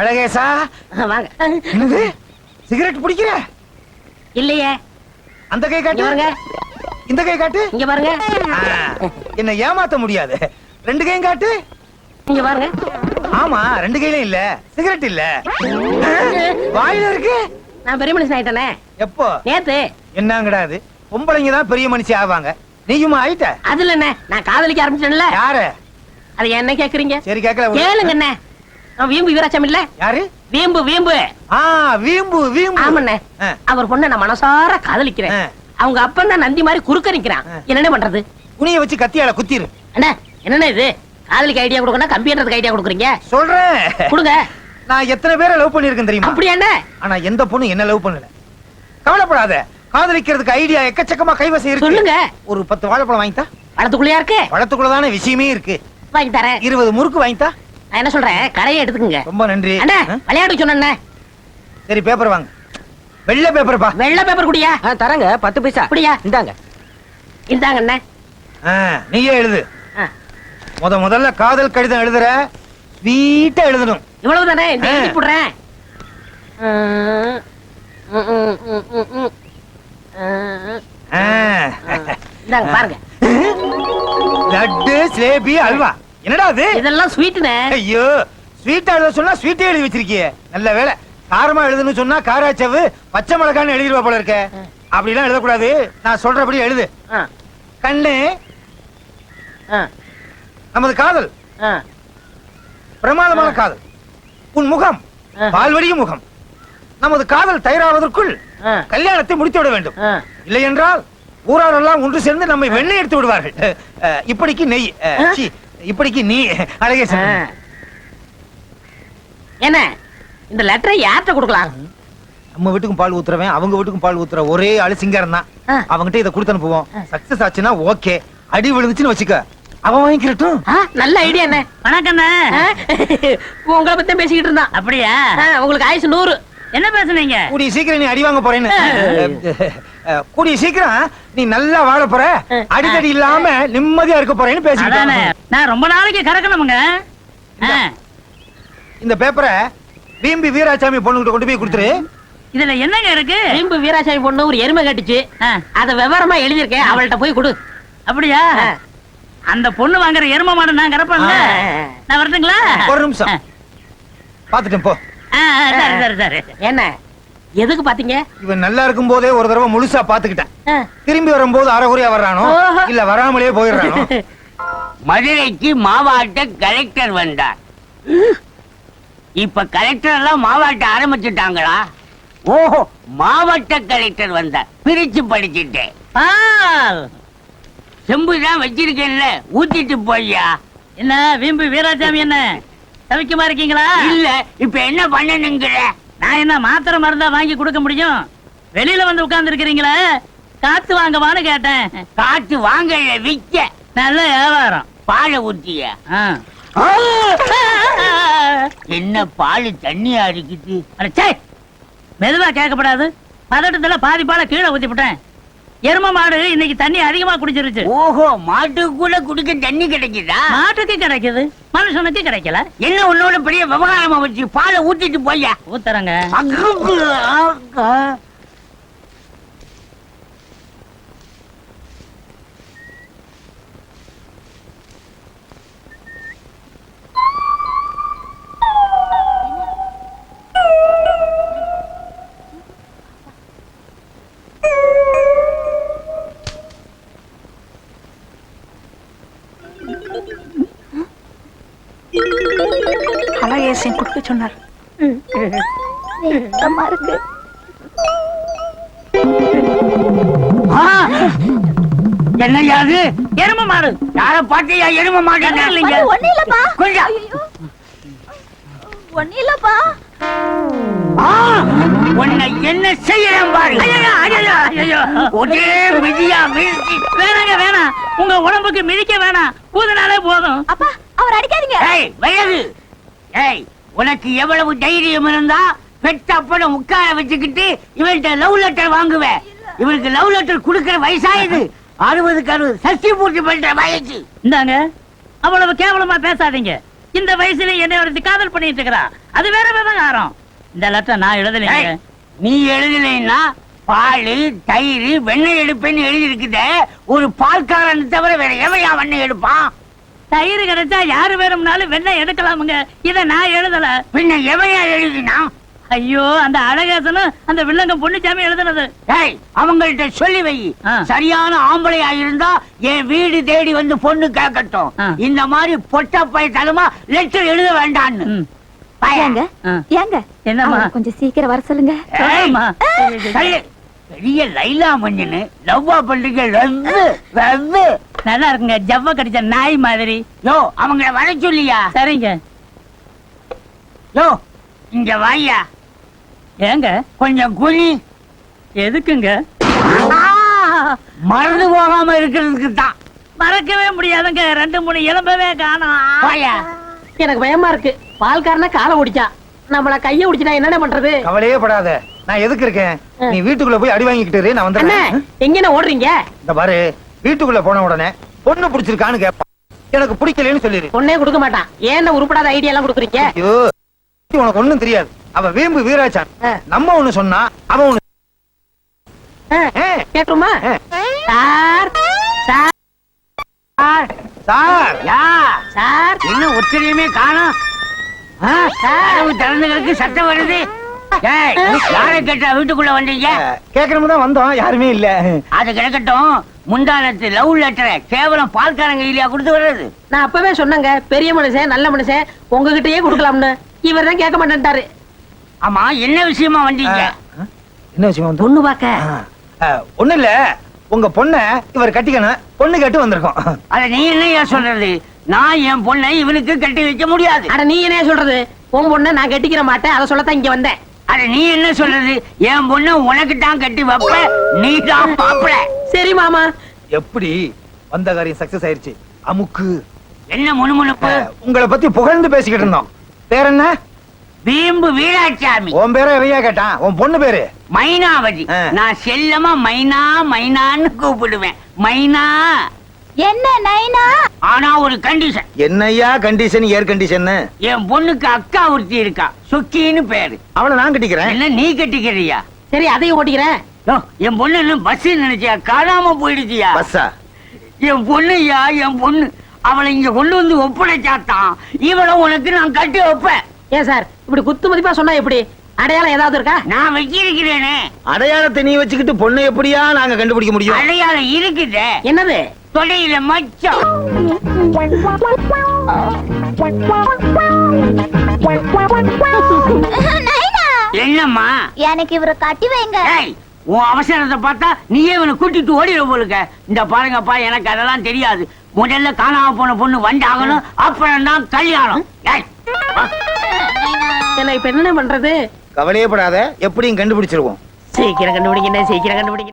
அழகேசா? வாங்க. என்னது? சிகரெட் பிடிக்கிற? இல்லையே. அந்த கை காட்டு? பாருங்க. இந்த கை காட்டு? இங்க பாருங்க. என்ன ஏமாத்த முடியாது. ரெண்டு கையும் காட்டு? இங்க பாருங்க. ஆமா ரெண்டு கையிலும் இல்ல. சிகரெட் இல்ல. வாயில இருக்கு? நான் பெரிய மனுஷன் ஆயிட்டேனே. எப்போ? நேத்து. என்னங்கடா அது? பொம்பளைங்க தான் பெரிய மனுஷி ஆவாங்க. நீயுமா ஆயிட்ட? அதுல என்ன நான் காதலிக்க ஆரம்பிச்சேன்ல. யாரு? அது என்ன கேக்குறீங்க? சரி கேக்கல. கேளுங்க என்ன வீம்பு வீராச்சம் இல்ல? யாரு? வீம்பு வீம்பு. வீம்பு வீம்பு. ஆமண்ணே. அவர் பொண்ண நான் மனசார காதலிக்கிறேன். அவங்க அப்பன் தான் நந்தி மாதிரி குறுக்க நிக்கிறான். என்னென்ன பண்றது? குனிய வச்சு கத்தியால குத்திரு. அண்ணா என்னண்ணே இது? காதலிக்கு ஐடியா கொடுக்கணும் கம்பின்றதுக்கு ஐடியா கொடுக்குறீங்க? சொல்றேன். கொடுங்க. நான் எத்தனை பேரை லவ் பண்ணிருக்கேன் தெரியுமா? அப்படியா என்ன ஆனா எந்த பொண்ணு என்ன லவ் பண்ணல. கவலைப்படாத. காதலிக்கிறதுக்கு ஐடியா எக்கச்சக்கமா கைவசம் இருக்கு. சொல்லுங்க. ஒரு பத்து வாழைப்பழம் வாங்கித்தா. பழத்துக்குள்ளயா இருக்கு? பழத்துக்குள்ளதான விஷயமே இருக்கு. வாங்கி தரேன். இருபது முறுக்கு வாங்கித்தா. நான் என்ன சொல்றேன்? கடையை எடுத்துக்கங்க. ரொம்ப நன்றி. அண்ணா ஆ? விளையாட்டு சொன்னேன் சரி பேப்பர் வாங்க. வெள்ளை பேப்பர் பா. வெள்ளை பேப்பர் குடியா? ஆ, தரேங்க. பத்து பைசா. அப்படியா இந்தாங்க. இந்தாங்க அண்ணே. ஆ, நீயே எழுது. ஆ, முத முதல்ல காதல் கடிதம் எழுதுற ஸ்வீட்டா எழுதணும். இவ்வளவு தானே? போடுறேன். பாருங்க. லட்டு சிலேபி அல்வா. என்னடா அது இதெல்லாம் ஸ்வீட்டுனே ஐயோ ஸ்வீட்டா எழுத சொன்னா ஸ்வீட்டே எழுதி வச்சிருக்கியே. நல்ல வேலை காரமா எழுதுன்னு சொன்னா காராச்சவு பச்சை மிளகான்னு எழுதிருவா போல இருக்க. அப்படிலாம் எழுதக்கூடாது. நான் சொல்றபடி எழுது. கண்ணு நமது காதல். பிரமாதமான காதல். உன் முகம். பால்வடியும் முகம். நமது காதல் தயாராவதற்குள் கல்யாணத்தை முடித்து விட வேண்டும். இல்லை என்றால் ஊராரெல்லாம் ஒன்று சேர்ந்து நம்மை வெண்ணெய் எடுத்து விடுவார்கள். இப்படிக்கு நெய். இப்படிக்கு நீ அழகே. என்ன? இந்த லெட்டரை யார்கிட்ட கொடுக்கலாம்? நம்ம வீட்டுக்கும் பால் ஊத்துறவன் அவங்க வீட்டுக்கும் பால் ஊத்துற ஒரே ஆளு சிங்காரம் தான். ஆ. அவங்கிட்ட இதை கொடுத்து அனுப்புவோம். சக்சஸ் ஆச்சுன்னா ஓகே அடி விழுந்துச்சுன்னு வச்சுக்க. அவன் வாங்கிக்கிறட்டும் நல்ல ஐடியா என்ன? வணக்கண்ணே ஆ, உங்களை பத்தி பேசிக்கிட்டு இருந்தான். அப்படியா? உங்களுக்கு ஆயுசு நூறு. என்ன பேசுனீங்க? கூடிய சீக்கிரம் நீ அடி வாங்க போறேன்னு. கூடிய சீக்கிரம் நீ நல்லா வாழ போற. அடிதடி இல்லாம நிம்மதியா இருக்க போறேன்னு அதானே. பேசிக்கிட்டேன் நான் ரொம்ப நாளைக்கு கறக்கணுமுங்க. இந்த பேப்பரை வீம்பி வீராசாமி பொண்ணுகிட்ட கொண்டு போய் கொடுத்துரு. இதுல என்னங்க இருக்கு? வீம்பு வீராசாமி பொண்ணு ஒரு எருமை கட்டுச்சு. அத விவரமா எழுதியிருக்கேன். அவள்கிட்ட போய் கொடு. அப்படியா. அந்த பொண்ணு வாங்குற எரும மாடு நான் கறப்பேன்ல. நான் வரட்டுங்களா? ஒரு நிமிஷம். பாத்துட்டேன் போ. சரி சரி சரி. என்ன? எதுக்கு பாத்தீங்க? இவன் நல்லா இருக்கும் போதே ஒரு தடவை முழுசா பாத்துக்கிட்டேன். திரும்பி வரும்போது அரைகுறையா வர்றானோ. இல்ல வராமலே போயிடுறானோ? மதுரைக்கு மாவாட்ட கலெக்டர் வந்தார். இப்ப கலெக்டர் எல்லாம் மாவாட்ட ஆரம்பிச்சுட்டாங்களா? ஓஹோ. மாவட்ட கலெக்டர் வந்தார். பிரிச்சு படிச்சுட்டேன். செம்பு தான் வச்சிருக்கேன்ல ஊத்திட்டு போய்யா. என்ன வீம்பு வீராசாமி என்ன? சவிக்கமா இருக்கீங்களா? இல்ல இப்ப என்ன பண்ணணுங்கிற? நான் என்ன மாத்திரை மருந்தா வாங்கி கொடுக்க முடியும்? வெளியில வந்து உட்கார்ந்து இருக்கிறீங்களே காத்து வாங்கவான்னு கேட்டேன். காத்து வாங்கல விக்க நல்ல வியாபாரம். பாலை ஊத்திய? ஆ. என்ன பால் தண்ணியா இருக்குது? மெதுவா கேட்கப்படாது. பதட்டத்துல பாதி பாலை கீழே ஊத்தி விட்டேன் எரும மாடு இன்னைக்கு தண்ணி அதிகமா குடிச்சிருச்சு. ஓஹோ மாட்டுக்கு கூட குடிக்க தண்ணி கிடைக்குதா? மாட்டுக்கு கிடைக்குது. மனுஷனுக்கு கிடைக்கல. என்ன உன்னோட பெரிய விவகாரமா வச்சு பாலை ஊத்திட்டு போய்யா ஊத்துறங்க. கொடுக்க சொன்னார். இருக்கு. என்னையா அது? எரும மாடு. யார பாட்டியா எரும மாட்டேன் இல்லைங்க. ஒண்ணு இல்லப்பா. கொஞ்சம். ஐயோ. ஒண்ணு இல்லப்பா. உன்னை என்ன செய்யறேன் பாரு. ஒரே மிதியா வேணாங்க வேணாம். உங்க உடம்புக்கு மிதிக்க வேணாம். ஊதுனாலே போதும். அப்பா அவர் அடிக்காதீங்க. ஏய் வயது. ஏய் உனக்கு எவ்வளவு தைரியம் இருந்தா பெத்த அப்பனை உட்கார வச்சுக்கிட்டு இவன்கிட்ட லவ் லெட்டர் வாங்குவேன். இவனுக்கு லவ் லெட்டர் கொடுக்கிற வயசாயுது. அறுபதுக்கு அறுபது சஷ்டி பூர்த்தி பண்ற வயசு. இந்தாங்க அவ்வளவு கேவலமா பேசாதீங்க. இந்த வயசுல என்னை ஒருத்தி காதல் பண்ணிட்டு இருக்கிறா. அது வேற விவகாரம் இந்த லெட்டர் நான் எழுதலைங்க. நீ எழுதலைன்னா பால் தயிர் வெண்ணெய் எடுப்பேன்னு எழுதி இருக்குதே ஒரு பால்காரன் தவிர வேற எவையா வெண்ணெய் எடுப்பான்? தயிர் கிடைச்சா யாரு வேணும்னாலும் வெண்ணெய் எடுக்கலாமுங்க இத நான் எழுதல பின்ன எவையா எழுதினா ஐயோ அந்த அழகேசனும் அந்த வில்லங்க பொண்ணுச்சாமி எழுதுனது ஏய் அவங்கள்ட்ட சொல்லி வை. சரியான ஆம்பளையா இருந்தா என் வீடு தேடி வந்து பொண்ணு கேட்கட்டும். இந்த மாதிரி பொட்ட பயத்தலுமா லெட்டர் எழுத வேண்டான்னு. பையன். ஏங்க என்னம்மா? கொஞ்சம் சீக்கிரம் வர சொல்லுங்க. பெரிய லைலா மஞ்சனு லவ்வா பண்றீங்க ரவ்வு ரவ்வு நல்லா இருக்குங்க. ஜவ்வ கடிச்ச நாய் மாதிரி. யோ அவங்கள வர சொல்லியா? சரிங்க. யோ இங்க வாயா ஏங்க? கொஞ்சம் குனி. எதுக்குங்க? மறந்து போகாம இருக்கிறதுக்கு தான். மறக்கவே முடியாதுங்க. ரெண்டு மூணு எலும்பவே காணோம். வாயா எனக்கு பயமா இருக்கு. பால்காரனா காலை ஒடிச்சா. நம்மள கைய ஒடிச்சுனா என்னடா பண்றது? கவலையே படாத. நான் எதுக்கு இருக்கேன்? நீ வீட்டுக்குள்ள போய் அடி வாங்கிக்கிட்டு இரு, நான் வந்துடுறேன். எங்க ஓடுறீங்க? இந்த பாரு வீட்டுக்குள்ள போன உடனே பொண்ணு பிடிச்சிருக்கான்னு கேட்பான் எனக்கு பிடிக்கலன்னு சொல்லிடு பொண்ணே கொடுக்க மாட்டான். ஏன் உருப்படாத ஐடியா எல்லாம் கொடுக்குறீங்க? ஐயோ உனக்கு ஒண்ணும் தெரியாது. அவ வீம்பு வீராச்சான். நம்ம ஒண்ணு சொன்னா அவன் ஒண்ணு ஏ. Sir sir. சார். யா சார். என்ன ஒத்திரையுமே காணோம். ஆ, கதவு திறந்து கிடக்கு சத்தம் வருது. யாரை கேட்டா வீட்டுக்குள்ள வந்தீங்க? கேட்கணும் தான் வந்தோம். யாருமே இல்ல. அது கிடக்கட்டும். முந்தானத்து லவ் லெட்டரை கேவலம் பால்காரங்க இல்லையா கொடுத்து வர்றது நான் அப்பவே சொன்னேங்க பெரிய மனுஷன் நல்ல மனுஷன் உங்ககிட்டயே கொடுக்கலாம்னு. இவர் தான் கேட்க மாட்டேன்ட்டாரு. ஆமா என்ன விஷயமா வந்தீங்க? என்ன விஷயம் பொண்ணு பாக்க ஒண்ணு இல்ல உங்க பொண்ண இவர் கட்டிக்கணும் பொண்ணு கேட்டு வந்திருக்கோம். அத நீ என்னையா சொல்றது? நான் என் பொண்ணை இவனுக்கு கட்டி வைக்க முடியாது. அட நீ என்ன சொல்றது? உன் பொண்ணை நான் கட்டிக்கிற மாட்டேன் அதை சொல்லத்தான் இங்க வந்தேன். அட நீ என்ன சொல்றது? என் பொண்ணை உனக்கு தான் கட்டி வைப்ப நீ தான் பாப்பல சரி மாமா. எப்படி வந்த காரியம் சக்சஸ் ஆயிருச்சு? அமுக்கு. என்ன முணுமுணுப்பு? உங்களை பத்தி புகழ்ந்து பேசிக்கிட்டு இருந்தோம். பேர் என்ன? வீம்பு வீராசாமி உன் பேரை எவையா கேட்டான்? உன் பொண்ணு பேரு? மைனாவதி. நான் செல்லமா மைனா மைனான்னு கூப்பிடுவேன். மைனா. என்ன நைனா? ஆனா ஒரு கண்டிஷன் என்னய்யா கண்டிஷன் ஏர் கண்டிஷன் என் பொண்ணுக்கு அக்கா ஒருத்தி இருக்கா. சுக்கின்னு பேரு. அவளை நான் கட்டிக்கிறேன். என்ன நீ கட்டிக்கிறியா? சரி அதையும் ஓட்டிக்கிறேன். என் பொண்ணு என்ன பஸ் நினைச்சியா? காணாம போயிடுச்சியா? பஸ்ஸா என் பொண்ணுயா என் பொண்ணு? அவளை இங்க கொண்டு வந்து ஒப்படைச்சாத்தான். இவளை உனக்கு நான் கட்டி வைப்பேன். ஏன் சார் இப்படி குத்து மதிப்பா சொன்னா எப்படி? அடையாளம் ஏதாவது இருக்கா? நான் வச்சிருக்கிறேனே அடையாளத்தை நீ வச்சுக்கிட்டு பொண்ணை எப்படியா நாங்க கண்டுபிடிக்க முடியும்? அடையாளம் இருக்குதே. என்னது? தொடையில மச்சம். நைனா. என்னம்மா? எனக்கு இவரை கட்டி வைங்க. ஏய் உன் அவசரத்தை பார்த்தா நீயே இவனை கூட்டிட்டு ஓடிட போலுக்க. இந்த பாருங்கப்பா எனக்கு அதெல்லாம் தெரியாது. முதல்ல காணாம போன பொண்ணு வந்தாகணும் அப்புறம் தான் கல்யாணம். என்ன இப்ப என்ன பண்றது? கவலையே படாத எப்படியும் கண்டுபிடிச்சிருவோம். சீக்கிரம் கண்டுபிடிங்க சீக்கிரம் கண்டுபிடிங்க.